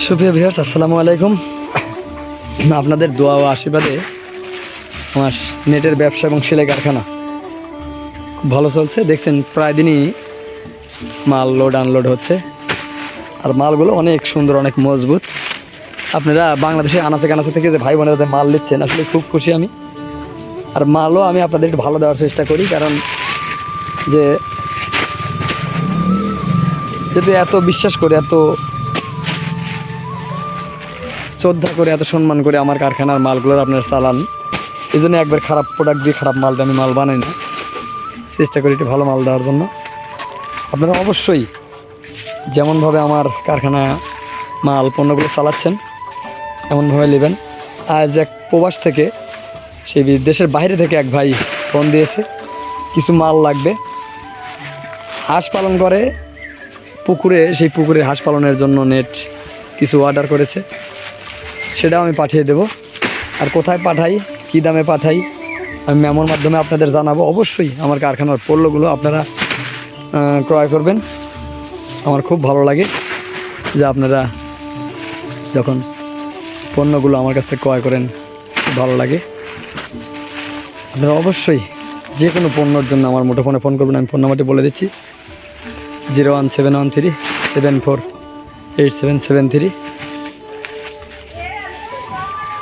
সুপ্রিয় ভিউয়ার্স, আসসালামু আলাইকুম। আপনাদের দোয়া ও আশীর্বাদে আমার নেটের ব্যবসা এবং সেলাই কারখানা ভালো চলছে। দেখছেন, প্রায় দিনই মাল লোড আনলোড হচ্ছে। আর মালগুলো অনেক সুন্দর, অনেক মজবুত। আপনারা বাংলাদেশে আনাচে কানাচে থেকে যে ভাই বোনেরা মাল নিচ্ছেন, আসলে খুব খুশি আমি। আর মালও আমি আপনাদের একটু ভালো দেওয়ার চেষ্টা করি, কারণ যে যেহেতু এত বিশ্বাস করে, এত শ্রদ্ধা করে, এত সম্মান করে আমার কারখানার মালগুলোর আপনার চালান। এই জন্য একবার খারাপ প্রোডাক্ট দিয়ে খারাপ মাল দিয়ে আমি মাল বানাই না। চেষ্টা করি একটু ভালো মাল দেওয়ার জন্য। আপনারা অবশ্যই যেমনভাবে আমার কারখানা মাল পণ্যগুলো চালাচ্ছেন, এমনভাবে নেবেন। আজ এক প্রবাস থেকে সেই দেশের বাইরে থেকে এক ভাই ফোন দিয়েছে, কিছু মাল লাগবে। হাঁস পালন করে, পুকুরে, সেই পুকুরে হাঁস পালনের জন্য নেট কিছু অর্ডার করেছে। সেটাও আমি পাঠিয়ে দেব। আর কোথায় পাঠাই, কী দামে পাঠাই, আমি মেমোর মাধ্যমে আপনাদের জানাব। অবশ্যই আমার কারখানার পণ্যগুলো আপনারা ক্রয় করবেন। আমার খুব ভালো লাগে যে আপনারা যখন পণ্যগুলো আমার কাছ থেকে ক্রয় করেন, ভালো লাগে। আপনারা অবশ্যই যে কোনো পণ্যর জন্য আমার মুঠোফোনে ফোন করবেন। আমি ফোন নাম্বারটি বলে দিচ্ছি। Zero one seven one three seven four eight seven seven three.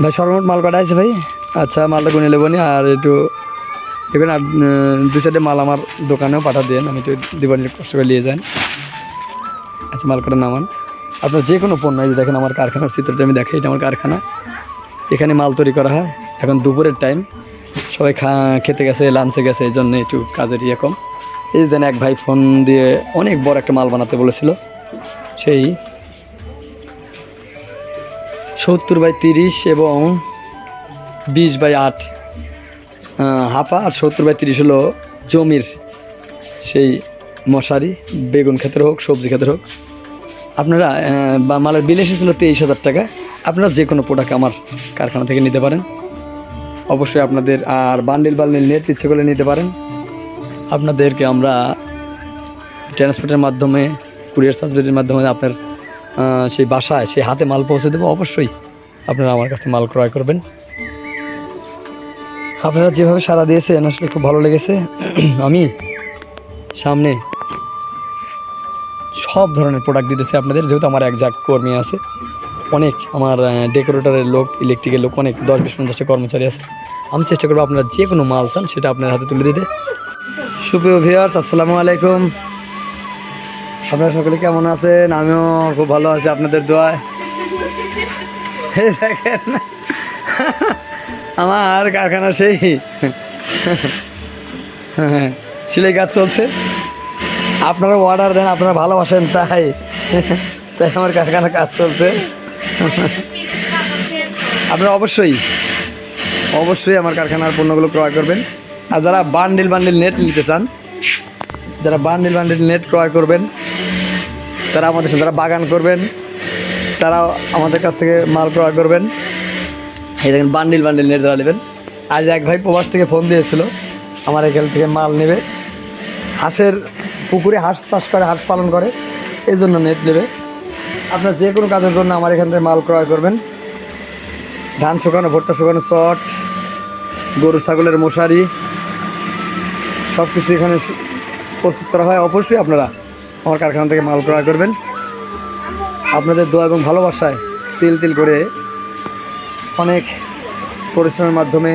ভাই, সর্বমোট মাল কটা আছে ভাই? আচ্ছা মালটা গুনে নেব আর একটু এখানে আর দু চারটে মাল আমার দোকানেও পাঠা দেন, আমি একটু দিবানি কষ্ট করে নিয়ে যান। আচ্ছা মাল কটা নামান? আপনার যে কোনো পণ্য যে দেখেন আমার কারখানার চিত্রটা, আমি দেখাই এটা আমার কারখানা। এখানে মাল তৈরি করা হয়, এখন দুপুরের টাইম সবাই খা, খেতে গেছে লাঞ্চে গেছে, এই জন্য একটু কাজের ইয়ে কম। এই দেন, এক ভাই ফোন দিয়ে অনেক বড় একটা মাল বানাতে বলেছিল। সেই সত্তর বাই তিরিশ এবং বিশ বাই আট হাপা, আর সত্তর বাই তিরিশ হলো জমির সেই মশারি, বেগুন ক্ষেত্রে হোক, সবজি ক্ষেত্রে হোক। আপনারা বা মালের বিল এসেছিল তেইশ হাজার টাকা। আপনারা যে কোনো প্রোডাক্ট আমার কারখানা থেকে নিতে পারেন। অবশ্যই আপনাদের আর বান্ডিল বান্ডিল নেট ইচ্ছে করলে নিতে পারেন। আপনাদেরকে আমরা ট্রান্সপোর্টের মাধ্যমে কুরিয়ার সার্ভিসের মাধ্যমে আপনার সেই বাসায়, সেই হাতে মাল পৌঁছে দেবো, অবশ্যই আপনারা আমার কাছে মাল ক্রয় করবেন। আপনারা যেভাবে সাড়া দিয়েছেন, আসলে খুব ভালো লেগেছে। আমি সামনে সব ধরনের প্রোডাক্ট দিতেছি আপনাদের, যেহেতু আমার একজাক্ট কর্মী আছে। অনেক আমার ডেকোরেটরের লোক ইলেকট্রিকের লোক, অনেক দশ বিশ পঞ্চাশটা কর্মচারী আছে। আমি চেষ্টা করব আপনারা যে কোনো মাল চান, সেটা আপনার হাতে তুলে দিতে। সুপ্রিয় ভিউয়ার্স আসসালামু আলাইকুম। আপনারা সকলে কেমন আছেন? আমিও খুব ভালো আছি, আপনাদের দোয়ায়। দেখেন, আমার কারখানা সেই। সেলাই কাজ চলছে। আপনারা অর্ডার দেন, আপনারা ভালোবাসেন, তাই। তাই আমার কারখানা কাজ চলছে। আপনারা অবশ্যই অবশ্যই আমার কারখানার পণ্যগুলো ক্রয় করবেন। আর যারা বান্ডিল বান্ডিল নেট নিতে চান, যারা বান্ডিল বান্ডিল নেট ক্রয় করবেন তারা আমাদের সাথে যারা বাগান করবেন তারা আমাদের কাছ থেকে মাল ক্রয় করবেন। এই দেখেন, বান্ডিল বান্ডিল নেট যারা নেবেন। আজ এক ভাই প্রবাস থেকে ফোন দিয়েছিল, আমার এখান থেকে মাল নেবে। হাঁসের পুকুরে হাঁস চাষ করে, হাঁস পালন করে, এই জন্য নেট নেবে। আপনার যে কোনো কাজের জন্য আমার এখান থেকে মাল ক্রয় করবেন। ধান শুকানো, ভুট্টা শুকানো, চট, গরু, ছাগলের মশারি সব কিছু এখানে প্রস্তুত করা হয়। অবশ্যই আপনারা আমার কারখানা থেকে মাল ক্রয় করবেন। আপনাদের দোয়া এবং ভালোবাসায় তিল তিল করে অনেক পরিশ্রমের মাধ্যমে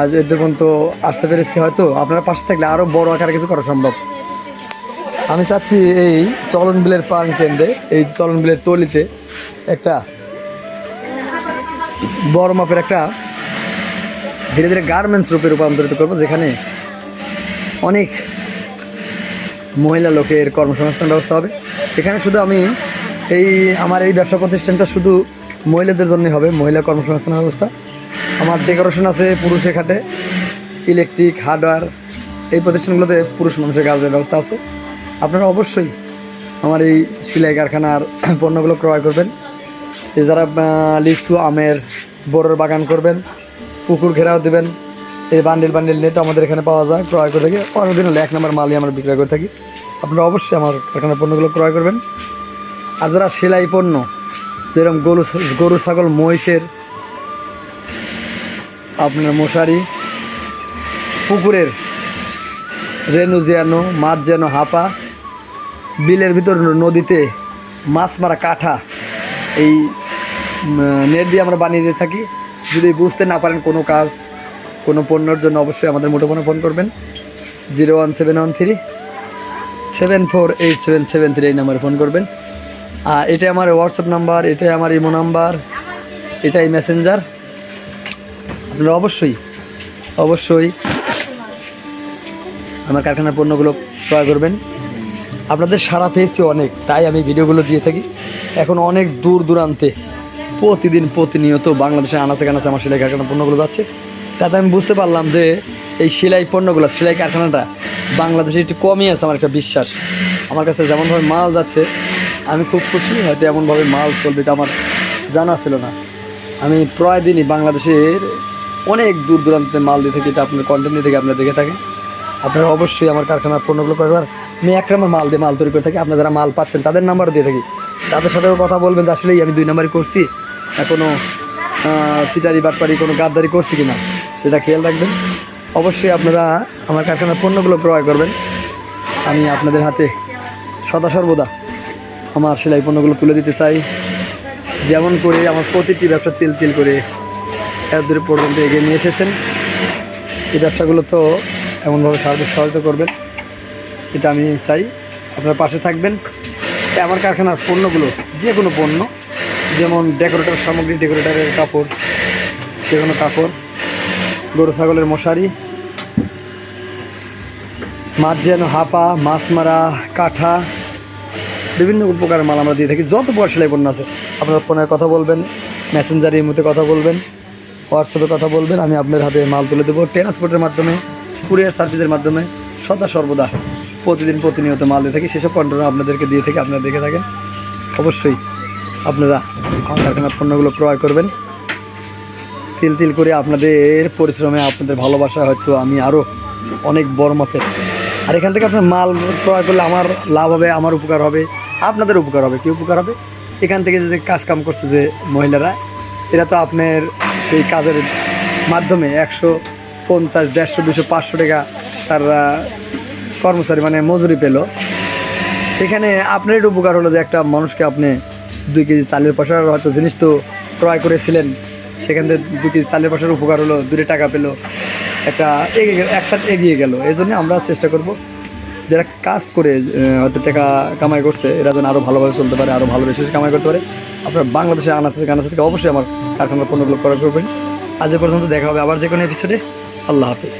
আজ এর পর্যন্ত আসতে পেরেছি। হয়তো আপনারা পাশে থাকলে আরও বড় আকারে কিছু করা সম্ভব। আমি চাচ্ছি এই চলন বিলের পান কেন্দ্রে, এই চলন বিলের তলিতে একটা বড় মাপের একটা ধীরে ধীরে গার্মেন্টস রূপে রূপান্তরিত করব, যেখানে অনেক মহিলা লোকের কর্মসংস্থান ব্যবস্থা হবে। এখানে শুধু আমি এই আমার এই ব্যবসা প্রতিষ্ঠানটা শুধু মহিলাদের জন্যই হবে, মহিলা কর্মসংস্থান ব্যবস্থা। আমার ডেকোরেশন আছে পুরুষে খাটে ইলেকট্রিক হার্ডওয়্যার এই প্রতিষ্ঠানগুলোতে পুরুষ মানুষের কাজের ব্যবস্থা আছে। আপনারা অবশ্যই আমার এই সেলাই কারখানার পণ্যগুলো ক্রয় করবেন। এই যারা লিচু, আমের বড়োর বাগান করবেন, পুকুর ঘেরাও দেবেন। এই বান্ডিল বান্ডিল নেট আমাদের এখানে পাওয়া যায়, ক্রয় করে থাকি। অনেকদিন হলে এক নম্বর মালই আমরা বিক্রয় করে থাকি। আপনারা অবশ্যই আমার এখানে পণ্যগুলো ক্রয় করবেন। আর যারা সেলাই পণ্য, যেরকম গরু গরু, ছাগল, মহিষের, আপনার মশারি, পুকুরের রেনু যেন, মাছ যেন হাঁপা, বিলের ভিতর নদীতে মাছ মারা কাঠা, এই নেট দিয়ে আমরা বানিয়ে দিয়ে থাকি। যদি বুঝতে না পারেন কোনো কাজ কোনো পণ্যর জন্য অবশ্যই আমাদের মুঠোফোনে ফোন করবেন। Zero one seven one three, seven four eight seven seven three এই নাম্বারে ফোন করবেন। আর এটাই আমার হোয়াটসঅ্যাপ নাম্বার, এটাই আমার ইমো নাম্বার, এটাই মেসেঞ্জার আপনারা অবশ্যই অবশ্যই আমার কারখানার পণ্যগুলো ক্রয় করবেন। আপনাদের সারা পেয়েছি অনেক, তাই আমি ভিডিওগুলো দিয়ে থাকি। এখন অনেক দূর দূরান্তে প্রতিদিন প্রতিনিয়ত বাংলাদেশে আনাচে কানাচে আমার সেলাই কারখানার পণ্যগুলো যাচ্ছে। তাতে আমি বুঝতে পারলাম যে এই সেলাই পণ্যগুলো, সেলাই কারখানাটা বাংলাদেশে একটু কমই আছে আমার একটা বিশ্বাস। আমার কাছে যেমনভাবে মাল যাচ্ছে, আমি খুব খুশি হয়তো এমনভাবে মাল চলবে এটা আমার জানা ছিল না। আমি প্রায় দিনই বাংলাদেশের অনেক দূর দূরান্তে মাল দিয়ে থাকি, এটা আপনার কন্টেন্ট থেকে আপনারা দেখে থাকেন। আপনারা অবশ্যই আমার কারখানার পণ্যগুলো করবার আমি এক নম্বর মাল দিয়ে মাল তৈরি করে থাকি। আপনারা যারা মাল পাচ্ছেন তাদের নাম্বারও দিয়ে থাকি। তাদের সাথেও কথা বলবেন যে আসলেই আমি দুই নাম্বারই করছি কোনো সিটারি, বাটপারি, কোনো গাদ্দারি করছি কি না সেটা খেয়াল রাখবেন। অবশ্যই আপনারা আমার কারখানার পণ্যগুলো ক্রয় করবেন। আমি আপনাদের হাতে সদা সর্বদা আমার সেলাই পণ্যগুলো তুলে দিতে চাই। যেমন করে আমার প্রতিটি ব্যবসা তিল তিল করে এত দূর পর্যন্ত এগিয়ে নিয়ে এসেছেন। এই ব্যবসাগুলো তো এমনভাবে সাহায্য সহায়তা করবেন। এটা আমি চাই আপনার পাশে থাকবেন। আমার কারখানার পণ্যগুলো যে কোনো পণ্য, যেমন ডেকোরেটর সামগ্রী ডেকোরেটারের কাপড় যে কোনো কাপড় গরু, ছাগলের মশারি। মাছ যেন হাপা, মাছ মারা, কাঠা, বিভিন্ন উপকারের মাল আমরা দিয়ে থাকি। যত বড় সেলাই পণ্য আছে, আপনারা ফোনের কথা বলবেন মেসেঞ্জার মধ্যে কথা বলবেন হোয়াটসঅ্যাপে কথা বলবেন, আমি আপনার হাতে মাল তুলে দেবো। ট্রান্সপোর্টের মাধ্যমে কুরিয়ার সার্ভিসের মাধ্যমে, সদা সর্বদা প্রতিদিন প্রতিনিয়ত মাল দিয়ে থাকি। সেসব কন্টেনার আপনাদেরকে দিয়ে থাকি, আপনারা দেখে থাকেন। অবশ্যই আপনারা কারখানার পণ্যগুলো ক্রয় করবেন। তিল তিল করে আপনাদের পরিশ্রমে আপনাদের ভালোবাসা হয়তো আমি আরও অনেক বড় মাপের। আর এখান থেকে আপনার মাল ক্রয় করলে আমার লাভ হবে, আমার উপকার হবে, আপনাদের উপকার হবে। কি উপকার হবে? এখান থেকে যে কাজ কাম করছে যে মহিলারা, এরা তো আপনার সেই কাজের মাধ্যমে একশো পঞ্চাশ, দেড়শো, দুশো, পাঁচশো টাকা তার কর্মচারী মানে মজুরি পেল। সেখানে আপনার একটু উপকার হলো যে একটা মানুষকে আপনি দুই কেজি চালের পয়সার হয়তো জিনিস তো ক্রয় করেছিলেন সেখান থেকে দুটি চালের পাশের উপকার হলো দূরে টাকা পেল, একটা এগিয়ে একসাথে এগিয়ে গেল। এই জন্য আমরা চেষ্টা করব যারা কাজ করে হয়তো টাকা কামাই করছে, এরা যেন আরও ভালোভাবে চলতে পারে আরও ভালো বেশি কামাই করতে পারে। আপনার বাংলাদেশে আনাচে কানাচে থেকে অবশ্যই আমার কারখানার পণ্যগুলো ক্রয় করবেন। আজ পর্যন্ত দেখা হবে আবার যে কোনো এপিসোডে আল্লাহ হাফিজ।